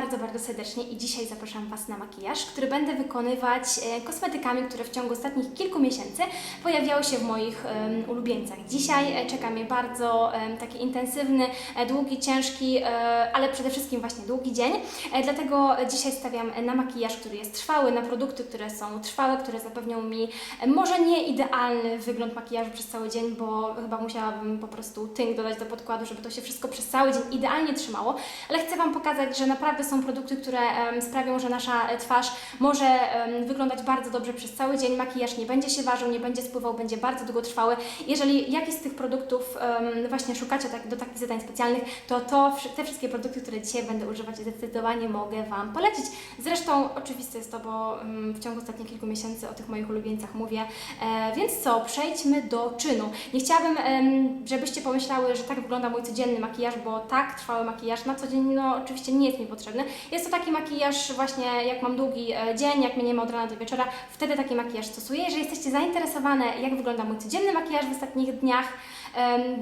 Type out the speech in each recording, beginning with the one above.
bardzo, bardzo serdecznie i dzisiaj zapraszam Was na makijaż, który będę wykonywać e, kosmetykami, które w ciągu ostatnich kilku miesięcy pojawiały się w moich ulubieńcach. Dzisiaj e, czeka mnie bardzo taki intensywny, e, długi, ciężki, ale przede wszystkim właśnie długi dzień, dlatego dzisiaj stawiam na makijaż, który jest trwały, na produkty, które są trwałe, które zapewnią mi może nie idealny wygląd makijażu przez cały dzień, bo chyba musiałabym po prostu tynk dodać do podkładu, żeby to się wszystko przez cały dzień idealnie trzymało, ale chcę Wam pokazać, że naprawdę są produkty, które sprawią, że nasza e, twarz może wyglądać bardzo dobrze przez cały dzień. Makijaż nie będzie się ważył, nie będzie spływał, będzie bardzo długotrwały. Jeżeli jakiś z tych produktów właśnie szukacie tak, do takich zadań specjalnych, to, to te wszystkie produkty, które dzisiaj będę używać, zdecydowanie mogę Wam polecić. Zresztą oczywiste jest to, bo w ciągu ostatnich kilku miesięcy o tych moich ulubieńcach mówię. E, więc co, przejdźmy do czynu. Nie chciałabym, żebyście pomyślały, że tak wygląda mój codzienny makijaż, bo tak, trwały makijaż na co dzień, no oczywiście nie jest mi potrzebny. Jest to taki makijaż właśnie, jak mam długi e, dzień, jak mnie nie ma od rana do wieczora, wtedy taki makijaż stosuję. Jeżeli jesteście zainteresowane, jak wygląda mój codzienny makijaż w ostatnich dniach,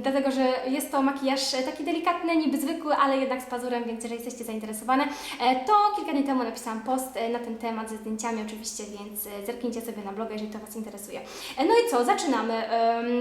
dlatego, że jest to makijaż e, taki delikatny, niby zwykły, ale jednak z pazurem, więc jeżeli jesteście zainteresowane, e, to kilka dni temu napisałam post e, na ten temat ze zdjęciami oczywiście, więc zerknijcie sobie na bloga, jeżeli to Was interesuje. No i co, zaczynamy.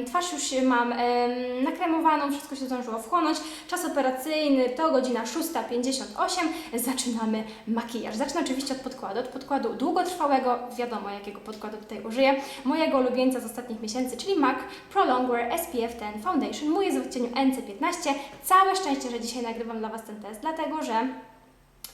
Twarz już mam em, nakremowaną, wszystko się zdążyło wchłonąć. Czas operacyjny to godzina 6.58. Zaczynamy makijaż. Zacznę oczywiście od podkładu. Od podkładu długotrwałego, wiadomo jakiego podkładu tutaj użyję. Mojego ulubieńca z ostatnich miesięcy, czyli MAC Prolong Wear SPF 10 Foundation. Mój jest w odcieniu NC15. Całe szczęście, że dzisiaj nagrywam dla Was ten test, dlatego że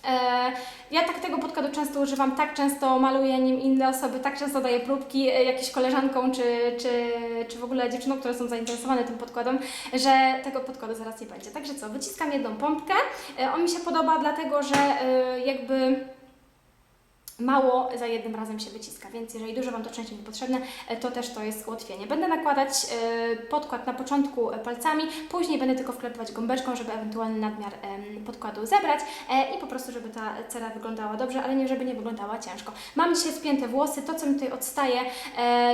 E, Ja tak tego podkładu często używam, tak często maluję nim inne osoby, tak często daję próbki e, jakimś koleżankom czy, czy, czy w ogóle dziewczynom, które są zainteresowane tym podkładem, że tego podkładu zaraz nie będzie. Także co, wyciskam jedną pompkę. E, On mi się podoba dlatego, że jakby mało za jednym razem się wyciska, więc jeżeli dużo Wam to częściej potrzebne, e, to też to jest ułatwienie. Będę nakładać e, podkład na początku e, palcami, później będę tylko wklepywać gąbeczką, żeby ewentualny nadmiar podkładu zebrać i po prostu, żeby ta cera wyglądała dobrze, ale nie żeby nie wyglądała ciężko. Mam dzisiaj spięte włosy, to co mi tutaj odstaje,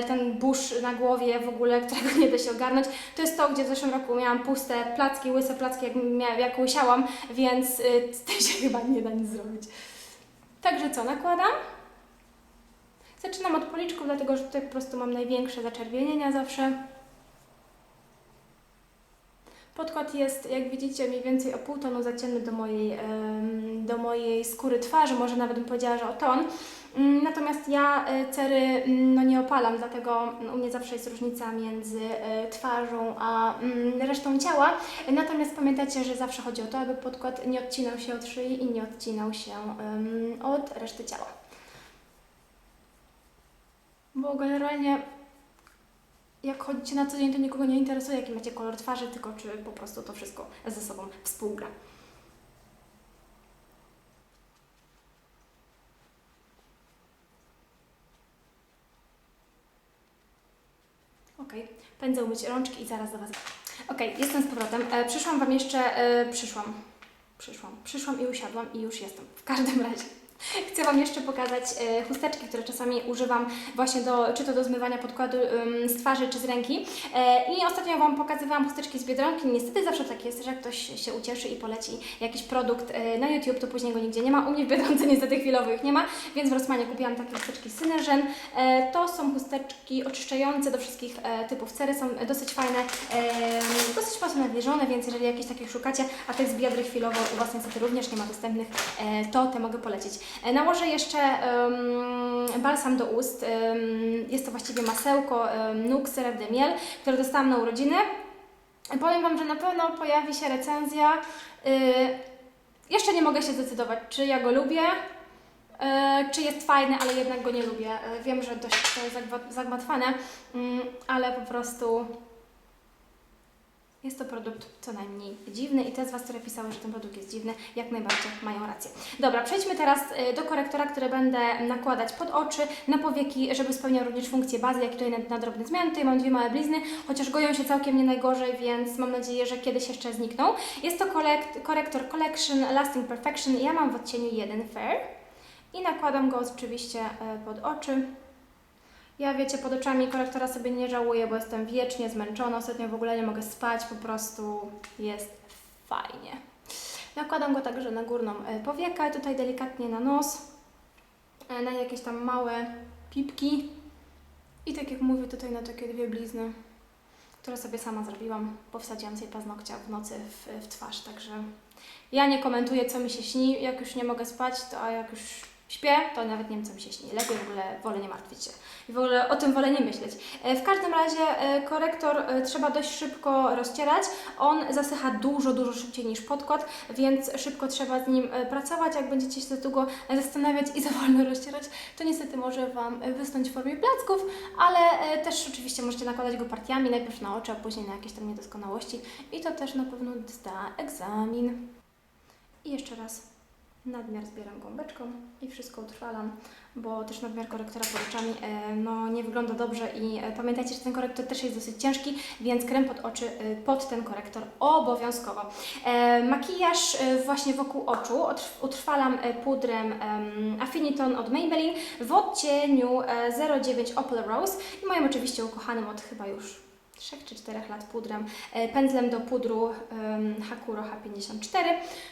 ten burz na głowie w ogóle, którego nie da się ogarnąć, to jest to, gdzie w zeszłym roku miałam puste placki, łyse placki, jak, jak łysiałam, więc z się chyba nie da nic zrobić. Także co, nakładam? Zaczynam od policzków, dlatego że tutaj po prostu mam największe zaczerwienienia zawsze. Podkład jest, jak widzicie, mniej więcej o pół tonu za ciemny do mojej, do mojej skóry twarzy, może nawet bym powiedziała, że o ton. Mm, Natomiast ja e, cery mm, no, nie opalam, dlatego u mnie zawsze jest różnica między e, twarzą a mm, resztą ciała. Natomiast pamiętajcie, że zawsze chodzi o to, aby podkład nie odcinał się od szyi i nie odcinał się od reszty ciała. Bo generalnie jak chodzicie na co dzień, to nikogo nie interesuje, jaki macie kolor twarzy, tylko czy po prostu to wszystko ze sobą współgra. Pędzę umyć rączki i zaraz do Was. Okej, jestem z powrotem. E, przyszłam Wam jeszcze, e, przyszłam, przyszłam, przyszłam i usiadłam i już jestem. W każdym razie. Chcę Wam jeszcze pokazać e, chusteczki, które czasami używam właśnie do, czy to do zmywania podkładu z twarzy, czy z ręki. E, I ostatnio Wam pokazywałam chusteczki z Biedronki. Niestety zawsze tak jest, że jak ktoś się ucieszy i poleci jakiś produkt e, na YouTube, to później go nigdzie nie ma. U mnie w Biedronce niestety chwilowo ich nie ma, więc w Rossmanie kupiłam takie chusteczki Synergen. To są chusteczki oczyszczające do wszystkich typów cery, są dosyć fajne, dosyć mocno nawilżone, więc jeżeli jakieś takich szukacie, a tych z Biedry chwilowo u Was niestety również nie ma dostępnych, to te mogę polecić. E, Nałożę jeszcze em, balsam do ust. Jest to właściwie masełko Nuxe Syrup de Miel, które dostałam na urodziny. Powiem Wam, że na pewno pojawi się recenzja. Y, jeszcze nie mogę się zdecydować, czy ja go lubię, y, czy jest fajny, ale jednak go nie lubię. Y, wiem, że dość to jest zagmatwane, mm, ale po prostu jest to produkt co najmniej dziwny i te z Was, które pisały, że ten produkt jest dziwny, jak najbardziej mają rację. Dobra, przejdźmy teraz y, do korektora, który będę nakładać pod oczy, na powieki, żeby spełniał również funkcję bazy, jak tutaj na, na drobne zmiany. Tutaj mam dwie małe blizny, chociaż goją się całkiem nie najgorzej, więc mam nadzieję, że kiedyś jeszcze znikną. Jest to kolekt, korektor Collection Lasting Perfection. Ja mam w odcieniu 1 Fair i nakładam go oczywiście y, pod oczy. Ja wiecie, pod oczami korektora sobie nie żałuję, bo jestem wiecznie zmęczona. Ostatnio w ogóle nie mogę spać, po prostu jest fajnie. Nakładam go także na górną e, powiekę, tutaj delikatnie na nos, e, na jakieś tam małe pipki i tak jak mówię tutaj na takie dwie blizny, które sobie sama zrobiłam, bo wsadziłam sobie paznokcia w nocy w, w twarz, także ja nie komentuję co mi się śni, jak już nie mogę spać, to a jak już śpię, to nawet nie wiem co mi się śni, lepiej w ogóle wolę nie martwić się i w ogóle o tym wolę nie myśleć. E, W każdym razie e, korektor e, trzeba dość szybko rozcierać, on zasycha dużo, dużo szybciej niż podkład, więc szybko trzeba z nim pracować. Jak będziecie się za długo zastanawiać i za wolno rozcierać, to niestety może Wam wysnąć w formie placków, ale też oczywiście możecie nakładać go partiami, najpierw na oczy, a później na jakieś tam niedoskonałości i to też na pewno zda egzamin. I jeszcze raz nadmiar zbieram gąbeczką i wszystko utrwalam, bo też nadmiar korektora pod oczami e, no, nie wygląda dobrze i e, pamiętajcie, że ten korektor też jest dosyć ciężki, więc krem pod oczy e, pod ten korektor obowiązkowo. Makijaż właśnie wokół oczu utrwalam pudrem em, Affiniton od Maybelline w odcieniu e, 09 Opal Rose i moim oczywiście ukochanym od chyba już 3 czy 4 lat pudrem, e, pędzlem do pudru Hakuro H54.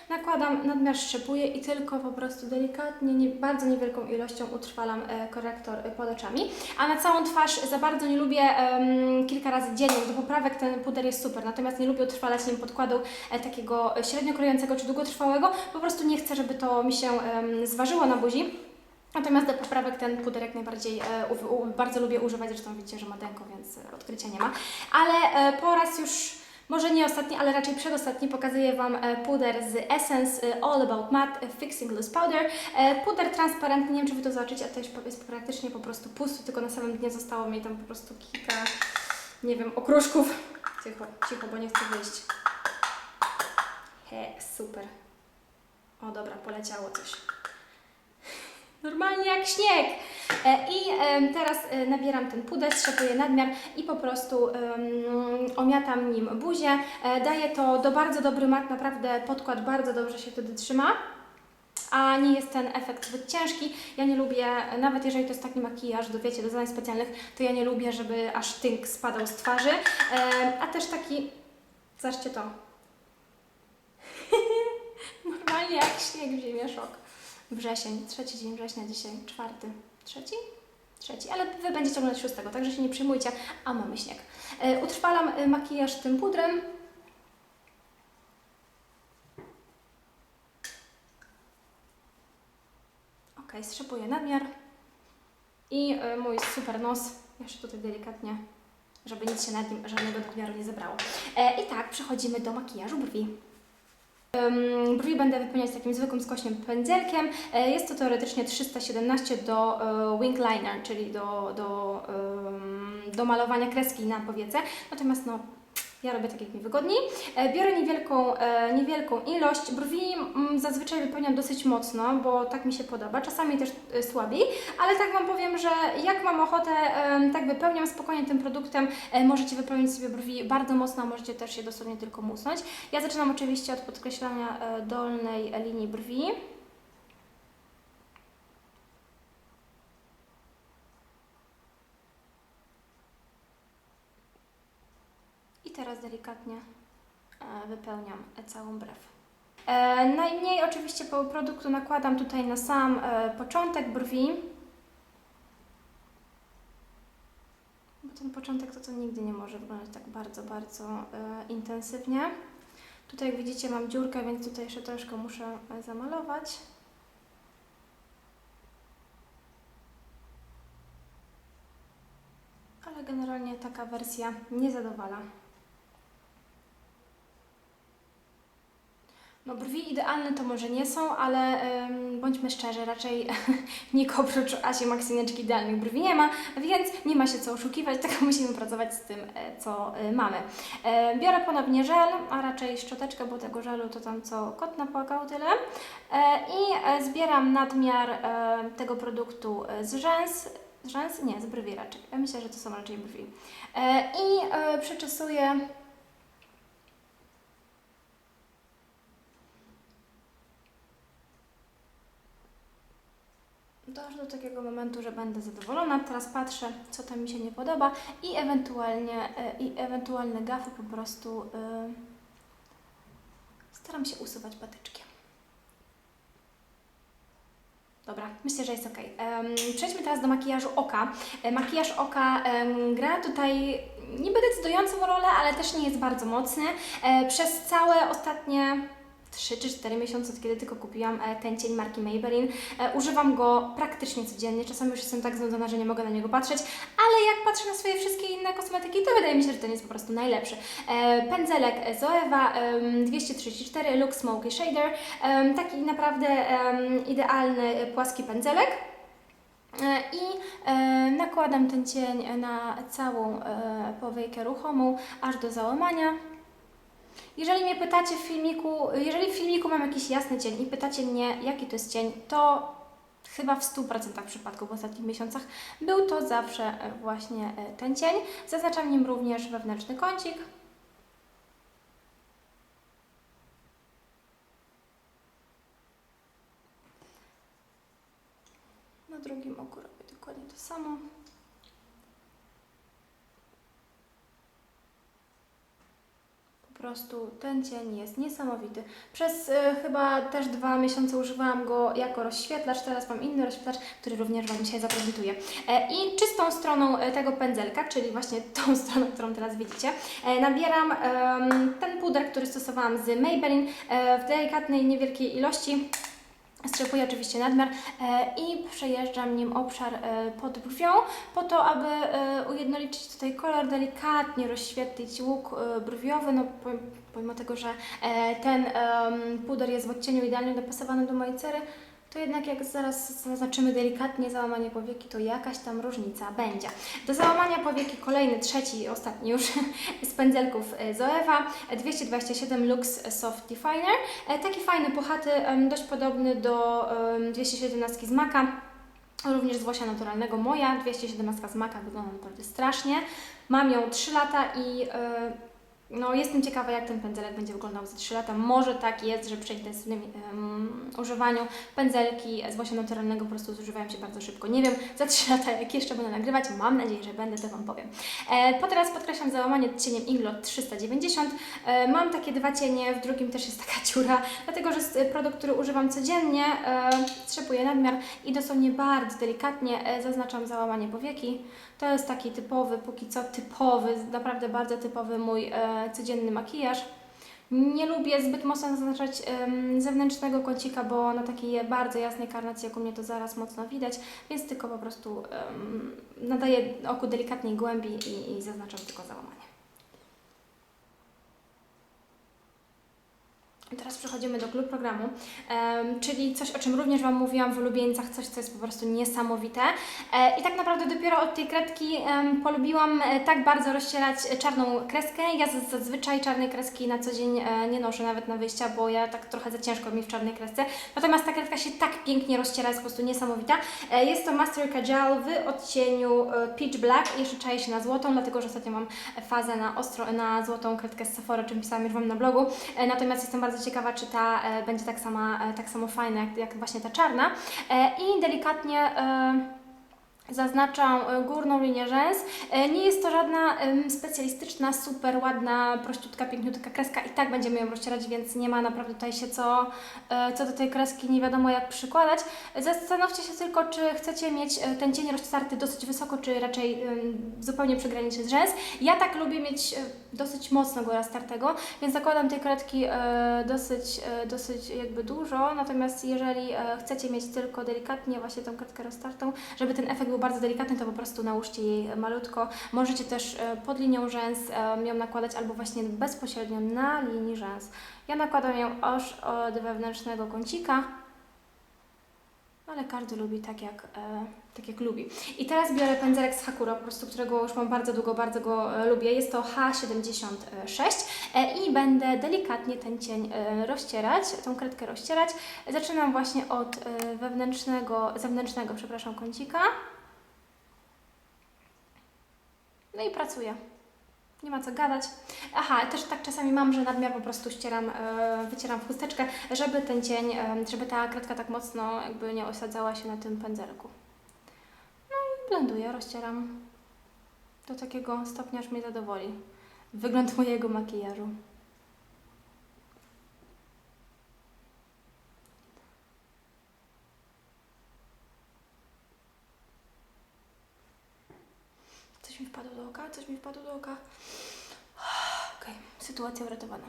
Nakładam, nadmiar szczepuję i tylko po prostu delikatnie, nie, bardzo niewielką ilością utrwalam e, korektor e, pod oczami. A na całą twarz za bardzo nie lubię kilka razy dziennie, do poprawek ten puder jest super, natomiast nie lubię utrwalać nim podkładu takiego średnio krojącego czy długotrwałego. Po prostu nie chcę, żeby to mi się zważyło na buzi. Natomiast do poprawek ten puder jak najbardziej e, bardzo lubię używać, zresztą widzicie, że ma denko, więc e, odkrycia nie ma. Ale e, po raz już, może nie ostatni, ale raczej przedostatni pokazuję Wam puder z Essence All About Matte Fixing Loose Powder. Puder transparentny, nie wiem czy Wy to zobaczycie, a to po- jest praktycznie po prostu pusty, tylko na samym dnie zostało mi tam po prostu kilka, nie wiem, okruszków. Cicho, cicho, bo nie chcę wyjść. He, super. O dobra, poleciało coś. Normalnie jak śnieg. E, I teraz e, nabieram ten puder, strzepuję nadmiar i po prostu omiatam nim buzię. E, daje to do bardzo dobry mat, naprawdę podkład bardzo dobrze się wtedy trzyma. A nie jest ten efekt zbyt ciężki. Ja nie lubię, nawet jeżeli to jest taki makijaż, do wiecie, do zadań specjalnych, to ja nie lubię, żeby aż tynk spadał z twarzy. E, a też taki, zobaczcie to. Normalnie jak śnieg w zimie, szok. Wrzesień, trzeci dzień września dzisiaj, czwarty, trzeci? Trzeci, ale Wy będziecie oglądać szóstego, także się nie przejmujcie, a mamy śnieg. E, utrwalam e, makijaż tym pudrem. Ok, strzepuję nadmiar. I e, mój super nos, jeszcze tutaj delikatnie, żeby nic się nad nim, żadnego nadmiaru nie zebrało. I tak, przechodzimy do makijażu brwi. Brwi będę wypełniać takim zwykłym skośnym pędzelkiem. E, Jest to teoretycznie 317 do e, wing liner, czyli do, do, do malowania kreski na powiece. Natomiast no, ja robię tak jak mi wygodniej. Biorę niewielką, e, niewielką ilość. Brwi mm, zazwyczaj wypełniam dosyć mocno, bo tak mi się podoba. Czasami też e, słabiej, ale tak Wam powiem, że jak mam ochotę, tak wypełniam spokojnie tym produktem. E, Możecie wypełnić sobie brwi bardzo mocno, a możecie też je dosłownie tylko musnąć. Ja zaczynam oczywiście od podkreślania dolnej linii brwi. I teraz delikatnie e, wypełniam e, całą brew. E, najmniej oczywiście produktu nakładam tutaj na sam początek brwi. Bo ten początek to, to nigdy nie może wyglądać tak bardzo, bardzo intensywnie. Tutaj jak widzicie mam dziurkę, więc tutaj jeszcze troszkę muszę zamalować. Ale generalnie taka wersja nie zadowala. No brwi idealne to może nie są, ale em, bądźmy szczerzy, raczej nikt oprócz Asi Maksyneczki idealnych brwi nie ma, więc nie ma się co oszukiwać, tylko musimy pracować z tym, e, co e, mamy. E, Biorę ponownie żel, a raczej szczoteczkę, bo tego żelu to tam co kot napłakał tyle. E, I e, zbieram nadmiar e, tego produktu e, z rzęs, z rzęs? Nie, z brwi raczej. Ja myślę, że to są raczej brwi. E, I e, przeczesuję Doszło do takiego momentu, że będę zadowolona. Teraz patrzę, co tam mi się nie podoba i ewentualnie e, i ewentualne gafy po prostu e, Postaram się usuwać patyczkiem. Dobra, myślę, że jest ok. przejdźmy teraz do makijażu oka. E, Makijaż oka gra tutaj niby decydującą rolę, ale też nie jest bardzo mocny. Przez całe ostatnie 3 czy 4 miesiące, od kiedy tylko kupiłam e, ten cień marki Maybelline, e, używam go praktycznie codziennie. Czasami już jestem tak znudzona, że nie mogę na niego patrzeć, ale jak patrzę na swoje wszystkie inne kosmetyki, to wydaje mi się, że ten jest po prostu najlepszy. E, Pędzelek Zoeva em, 234 Look Smoky Shader. Taki naprawdę idealny płaski pędzelek. I nakładam ten cień na całą powiejkę ruchomą, aż do załamania. Jeżeli mnie pytacie w filmiku, jeżeli w filmiku mam jakiś jasny cień i pytacie mnie, jaki to jest cień, to chyba w 100% przypadków w ostatnich miesiącach był to zawsze e, właśnie e, ten cień. Zaznaczam nim również wewnętrzny kącik. Na drugim oku robię dokładnie to samo. Po prostu ten cień jest niesamowity. Przez e, chyba też dwa miesiące używałam go jako rozświetlacz, teraz mam inny rozświetlacz, który również Wam dzisiaj zaprezentuję. E, I czystą stroną e, tego pędzelka, czyli właśnie tą stroną, którą teraz widzicie, e, nabieram em, ten puder, który stosowałam z Maybelline e, w delikatnej, niewielkiej ilości. Strzepuję oczywiście nadmiar e, i przejeżdżam nim obszar e, pod brwią po to, aby e, ujednolicić tutaj kolor, delikatnie rozświetlić łuk brwiowy, no pom- pomimo tego, że ten puder jest w odcieniu idealnie dopasowany do mojej cery, to jednak jak zaraz zaznaczymy delikatnie załamanie powieki, to jakaś tam różnica będzie. Do załamania powieki kolejny, trzeci ostatni już z pędzelków e, Zoeva 227 Lux Soft Definer. E, Taki fajny, puchaty, dość podobny do em, 217 z Maka. Również z włosia naturalnego moja, 217 z Maka wygląda naprawdę strasznie. Mam ją 3 lata i e, no, jestem ciekawa, jak ten pędzelek będzie wyglądał za 3 lata. Może tak jest, że przy intensywnym em, używaniu pędzelki z włosia naturalnego po prostu zużywają się bardzo szybko. Nie wiem, za 3 lata, jak jeszcze będę nagrywać, mam nadzieję, że będę, to Wam powiem. E, po teraz podkreślam załamanie cieniem Inglot 390. E, mam takie dwa cienie, w drugim też jest taka dziura, dlatego że e, produkt, który używam codziennie, e, strzepuję nadmiar i dosłownie bardzo delikatnie e, zaznaczam załamanie powieki. To jest taki typowy, póki co typowy, naprawdę bardzo typowy mój e, codzienny makijaż. Nie lubię zbyt mocno zaznaczać zewnętrznego kącika, bo na takiej bardzo jasnej karnacji jak u mnie to zaraz mocno widać, więc tylko po prostu nadaję oku delikatnej głębi i, i zaznaczam tylko załamanie. I Teraz przechodzimy do klub programu, czyli coś, o czym również Wam mówiłam w ulubieńcach, coś, co jest po prostu niesamowite. E, I tak naprawdę dopiero od tej kredki polubiłam e, tak bardzo rozcierać e, czarną kreskę. Ja zazwyczaj czarnej kreski na co dzień e, nie noszę nawet na wyjścia, bo ja tak trochę za ciężko mi w czarnej kresce. Natomiast ta kredka się tak pięknie rozciera, jest po prostu niesamowita. Jest to Master Kajal w odcieniu Peach Black. Jeszcze czaję się na złotą, dlatego że ostatnio mam fazę na ostro, na złotą kredkę z Sephora, o czym pisałam już Wam na blogu. Natomiast jestem bardzo ciekawa, czy ta e, będzie tak, sama, e, tak samo fajna jak, jak właśnie ta czarna. E, I delikatnie zaznaczam górną linię rzęs. Nie jest to żadna specjalistyczna, super ładna, prościutka, piękniutka kreska i tak będziemy ją rozcierać, więc nie ma naprawdę tutaj się co, co do tej kreski nie wiadomo jak przykładać. Zastanówcie się tylko, czy chcecie mieć ten cień roztarty dosyć wysoko, czy raczej zupełnie przy rzęs. Ja tak lubię mieć dosyć mocno go roztartego, więc zakładam tej kredki e, dosyć, e, dosyć jakby dużo, natomiast jeżeli e, chcecie mieć tylko delikatnie właśnie tą kredkę roztartą, żeby ten efekt był bardzo delikatny, to po prostu nałóżcie jej malutko. Możecie też pod linią rzęs ją nakładać albo właśnie bezpośrednio na linii rzęs. Ja nakładam ją aż od wewnętrznego kącika, ale każdy lubi tak jak, e, tak jak lubi. I teraz biorę pędzelek z Hakuro, po prostu którego już mam bardzo długo, bardzo go e, lubię. Jest to H76 e, i będę delikatnie ten cień e, rozcierać, tą kredkę rozcierać. Zaczynam właśnie od e, wewnętrznego, zewnętrznego, przepraszam, kącika. No i pracuję nie ma co gadać. Aha, też tak czasami mam, że nadmiar po prostu ścieram, e, wycieram w chusteczkę, żeby ten cień, e, żeby ta kredka tak mocno jakby nie osadzała się na tym pędzelku. No i blenduję, rozcieram do takiego stopnia, aż mnie zadowoli wygląd mojego makijażu. Coś mi wpadło do oka, coś mi wpadło do oka. Sytuacja uratowana.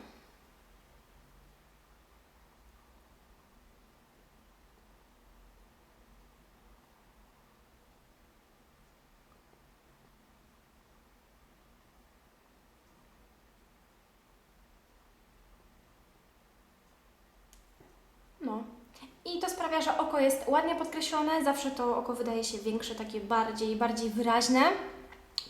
No. I to sprawia, że oko jest ładnie podkreślone, zawsze to oko wydaje się większe, takie bardziej, bardziej wyraźne.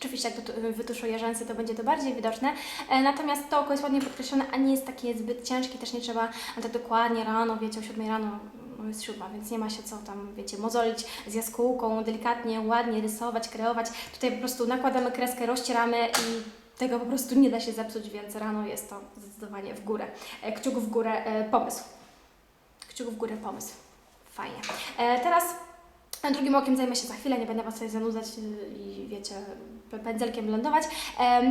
Oczywiście jak wytuszuję rzęsy, to będzie to bardziej widoczne. E, natomiast to oko jest ładnie podkreślone, a nie jest takie zbyt ciężkie, też nie trzeba tak dokładnie rano, wiecie, o 7 rano, no jest siódma, więc nie ma się co tam, wiecie, mozolić z jaskółką, delikatnie, ładnie rysować, kreować. Tutaj po prostu nakładamy kreskę, rozcieramy i tego po prostu nie da się zepsuć, więc rano jest to zdecydowanie w górę. E, kciuk w górę e, pomysł. Kciuk w górę pomysł. Fajnie. Teraz drugim okiem zajmę się za chwilę, nie będę Was tutaj zanudzać i wiecie, pędzelkiem blendować.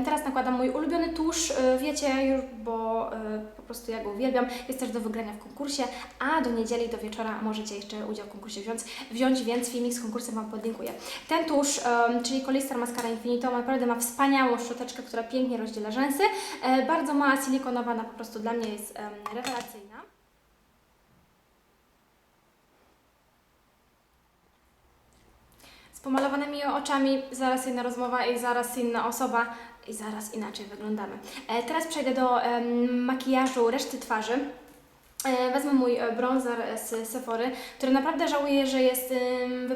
Teraz nakładam mój ulubiony tusz, y, wiecie już, bo y, po prostu ja go uwielbiam. Jest też do wygrania w konkursie, a do niedzieli, do wieczora możecie jeszcze udział w konkursie wziąć, wziąć więc filmik z konkursem Wam podlinkuję. Ten tusz, czyli Colistar Mascara Infinito, naprawdę ma wspaniałą szczoteczkę, która pięknie rozdziela rzęsy. E, bardzo mała, silikonowana, po prostu dla mnie jest rewelacyjna. Pomalowanymi oczami, zaraz inna rozmowa i zaraz inna osoba i zaraz inaczej wyglądamy. E, teraz przejdę do em, makijażu reszty twarzy. E, Wezmę mój e, bronzer z Sephory, który naprawdę żałuję, że jest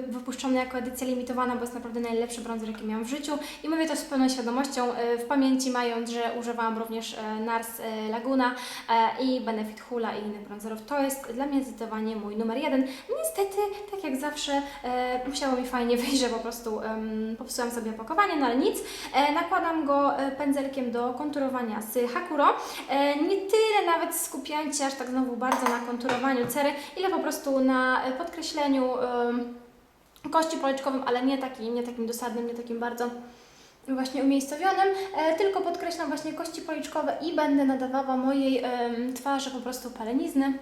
wypuszczony jako edycja limitowana, bo jest naprawdę najlepszy bronzer, jaki miałam w życiu i mówię to z pełną świadomością, e, w pamięci mając, że używałam również e, NARS e, Laguna e, i Benefit Hula i innych bronzerów. To jest dla mnie zdecydowanie mój numer jeden. Niestety, tak jak zawsze, e, musiało mi fajnie wyjść, że po prostu popsułam sobie opakowanie, no ale nic. E, nakładam go e, pędzelkiem do konturowania z Hakuro. E, nie tyle nawet skupiając się aż tak znowu bardzo na konturowaniu cery, ile po prostu na e, podkreśleniu kości policzkowym, ale nie takim, nie takim dosadnym, nie takim bardzo właśnie umiejscowionym, e, tylko podkreślam właśnie kości policzkowe i będę nadawała mojej twarzy po prostu palenizny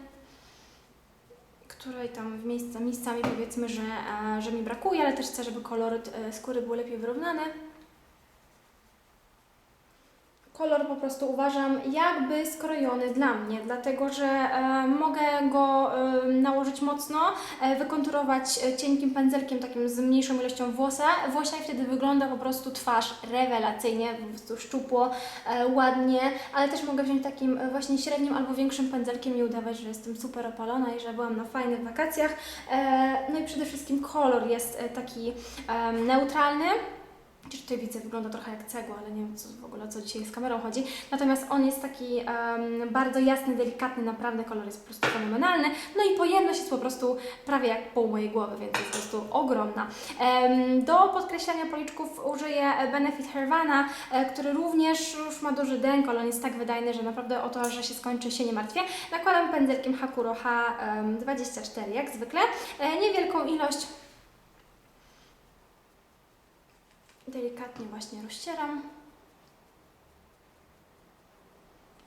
której tam w miejsca, miejscami powiedzmy, że, e, że mi brakuje, ale też chcę, żeby koloryt e, skóry był lepiej wyrównany. Kolor po prostu uważam jakby skrojony dla mnie, dlatego że e, mogę go e, nałożyć mocno, e, wykonturować e, cienkim pędzelkiem takim z mniejszą ilością włosa, włosia i wtedy wygląda po prostu twarz rewelacyjnie, po prostu szczupło, e, ładnie, ale też mogę wziąć takim e, właśnie średnim albo większym pędzelkiem i udawać, że jestem super opalona i że byłam na fajnych wakacjach. E, no i przede wszystkim kolor jest e, taki em, neutralny. Chociaż tutaj widzę, wygląda trochę jak cegła, ale nie wiem co, w ogóle o co dzisiaj z kamerą chodzi. Natomiast on jest taki em, bardzo jasny, delikatny, naprawdę kolor jest po prostu fenomenalny. No i pojemność jest po prostu prawie jak pół mojej głowy, więc jest po prostu ogromna. Em, do podkreślenia policzków użyję Benefit Hervana, e, który również już ma duży dęk, ale on jest tak wydajny, że naprawdę o to, że się skończy się nie martwię. Nakładam pędzelkiem Hakuro H24 jak zwykle. E, niewielką ilość delikatnie właśnie rozcieram.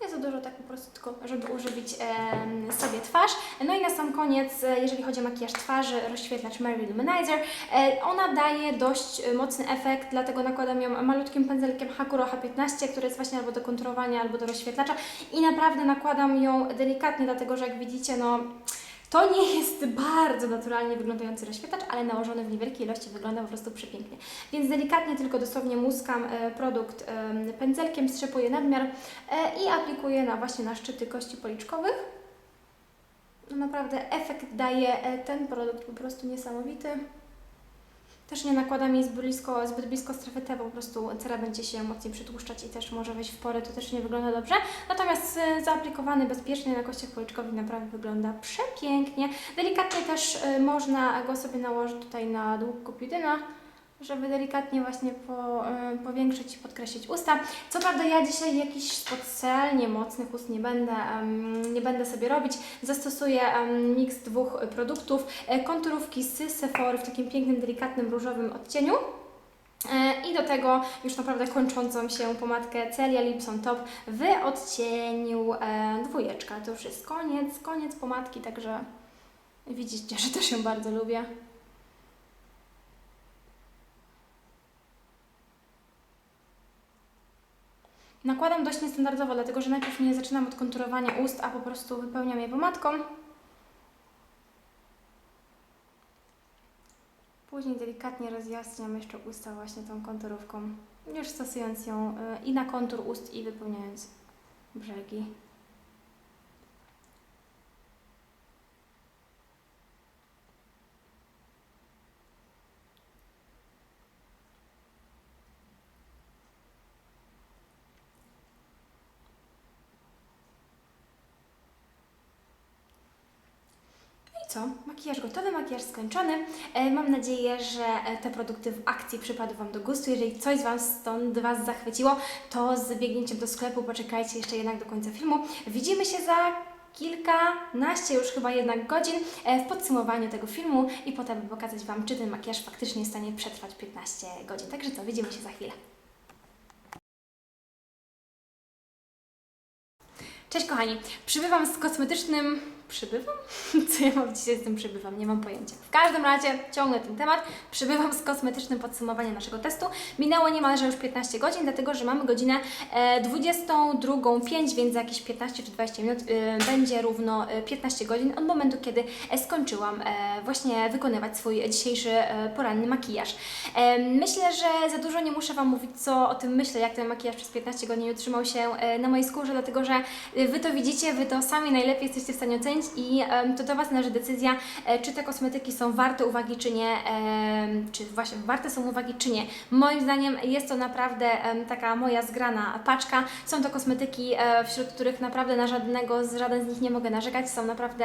Nie za dużo, tak po prostu tylko, żeby używić em, sobie twarz. No i na sam koniec, e, jeżeli chodzi o makijaż twarzy, rozświetlacz Mary Luminizer. E, ona daje dość e, mocny efekt, dlatego nakładam ją malutkim pędzelkiem Hakuro H15, który jest właśnie albo do konturowania, albo do rozświetlacza. I naprawdę nakładam ją delikatnie, dlatego że jak widzicie, no... To nie jest bardzo naturalnie wyglądający rozświetlacz, ale nałożony w niewielkiej ilości wygląda po prostu przepięknie. Więc delikatnie, tylko dosłownie muskam e, produkt em, pędzelkiem, strzepuję nadmiar e, i aplikuję na właśnie na szczyty kości policzkowych. No naprawdę efekt daje e, ten produkt po prostu niesamowity. Też nie nakładam jej zbyt blisko, zbyt blisko strefy T, bo po prostu cera będzie się mocniej przytłuszczać i też może wejść w porę, to też nie wygląda dobrze. Natomiast e, zaaplikowany bezpiecznie na kościach policzkowych naprawdę wygląda przepięknie. Delikatnie też e, można go sobie nałożyć tutaj na dług kupidyna, żeby delikatnie właśnie po, e, powiększyć i podkreślić usta. Co prawda ja dzisiaj jakichś specjalnie mocnych ust nie będę, nie będę sobie robić. Zastosuję miks dwóch produktów. E, konturówki z Sephory w takim pięknym, delikatnym, różowym odcieniu. E, I do tego już naprawdę kończącą się pomadkę Celia Lipson Top w odcieniu e, dwójeczka. To już jest koniec, koniec pomadki, także widzicie, że też ją bardzo lubię. Nakładam dość niestandardowo, dlatego że najpierw nie zaczynam od konturowania ust, a po prostu wypełniam je pomadką. Później delikatnie rozjaśniam jeszcze usta właśnie tą konturówką, już stosując ją y, i na kontur ust i wypełniając brzegi. Co? Makijaż gotowy, makijaż skończony. E, Mam nadzieję, że e, te produkty w akcji przypadły Wam do gustu. Jeżeli coś z Was stąd Was zachwyciło, to zbiegnijcie do sklepu, poczekajcie jeszcze jednak do końca filmu. Widzimy się za kilkanaście już chyba jednak godzin e, w podsumowaniu tego filmu i potem pokazać Wam, czy ten makijaż faktycznie jest w stanie przetrwać 15 godzin. Także co, widzimy się za chwilę. Cześć kochani, przybywam z kosmetycznym... Przybywam? Co ja mam dzisiaj z tym przybywam? Nie mam pojęcia. W każdym razie ciągnę ten temat. Przybywam z kosmetycznym podsumowaniem naszego testu. Minęło niemalże już 15 godzin, dlatego że mamy godzinę e, 22.05, więc za jakieś 15 czy 20 minut e, będzie równo e, 15 godzin od momentu, kiedy e, skończyłam e, właśnie wykonywać swój dzisiejszy e, poranny makijaż. E, myślę, że za dużo nie muszę Wam mówić, co o tym myślę, jak ten makijaż przez 15 godzin utrzymał się e, na mojej skórze, dlatego że e, Wy to widzicie, Wy to sami najlepiej jesteście w stanie ocenić i to do Was należy decyzja, e, czy te kosmetyki są warte uwagi, czy nie, czy właśnie warte są uwagi, czy nie. Moim zdaniem jest to naprawdę taka moja zgrana paczka. Są to kosmetyki, e, wśród których naprawdę na żadnego, z żaden z nich nie mogę narzekać. Są naprawdę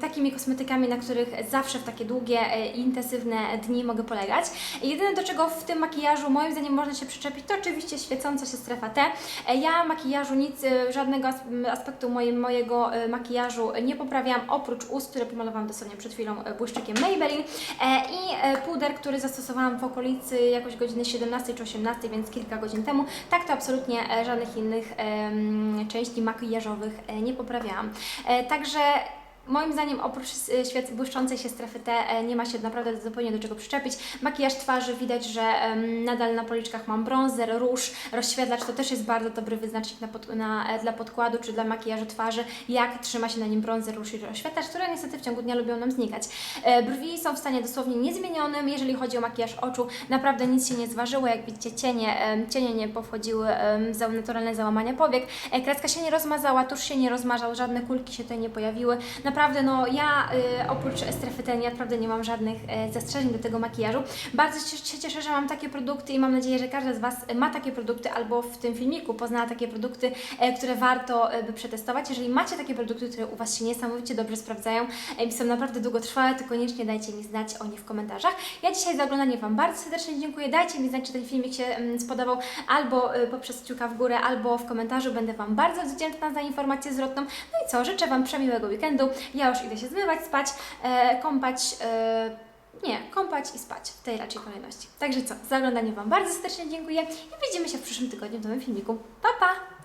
takimi kosmetykami, na których zawsze w takie długie e, i intensywne dni mogę polegać. Jedyne do czego w tym makijażu moim zdaniem można się przyczepić, to oczywiście świecąca się strefa T. Ja makijażu nic, żadnego aspektu moje, mojego e, makijażu nie poprawiam, oprócz ust, które pomalowałam dosłownie przed chwilą e, błyszczykiem Maybelline e, i e, puder, który zastosowałam w okolicy jakoś godziny 17 czy 18, więc kilka godzin temu. Tak to absolutnie żadnych innych części makijażowych nie poprawiałam. Także Moim zdaniem oprócz e, świec błyszczącej się strefy T e, nie ma się naprawdę zupełnie do czego przyczepić. Makijaż twarzy widać, że nadal na policzkach mam bronzer, róż, rozświetlacz. To też jest bardzo dobry wyznacznik na pod, na, e, dla podkładu czy dla makijażu twarzy, jak trzyma się na nim bronzer, róż i rozświetlacz, które niestety w ciągu dnia lubią nam znikać. Brwi są w stanie dosłownie niezmienionym, jeżeli chodzi o makijaż oczu. Naprawdę nic się nie zważyło, jak widzicie cienie, cienie nie powchodziły naturalne załamania powiek. Kreska się nie rozmazała, tusz się nie rozmarzał, żadne kulki się tutaj nie pojawiły. Naprawdę, no ja y, oprócz strefy ten, naprawdę nie mam żadnych e, zastrzeżeń do tego makijażu. Bardzo się, cieszę, że mam takie produkty i mam nadzieję, że każda z Was ma takie produkty albo w tym filmiku poznała takie produkty, e, które warto e, by przetestować. Jeżeli macie takie produkty, które u Was się niesamowicie dobrze sprawdzają i są naprawdę długotrwałe, to koniecznie dajcie mi znać o nich w komentarzach. Ja dzisiaj za oglądanie Wam bardzo serdecznie dziękuję. Dajcie mi znać, czy ten filmik się mm, spodobał albo e, poprzez kciuka w górę, albo w komentarzu. Będę Wam bardzo wdzięczna za informację zwrotną. No i co, życzę Wam przemiłego weekendu. Ja już idę się zmywać, spać, e, kąpać. E, nie, kąpać i spać w tej raczej kolejności. Także co, za oglądanie Wam bardzo serdecznie dziękuję i widzimy się w przyszłym tygodniu w nowym filmiku. Pa, pa!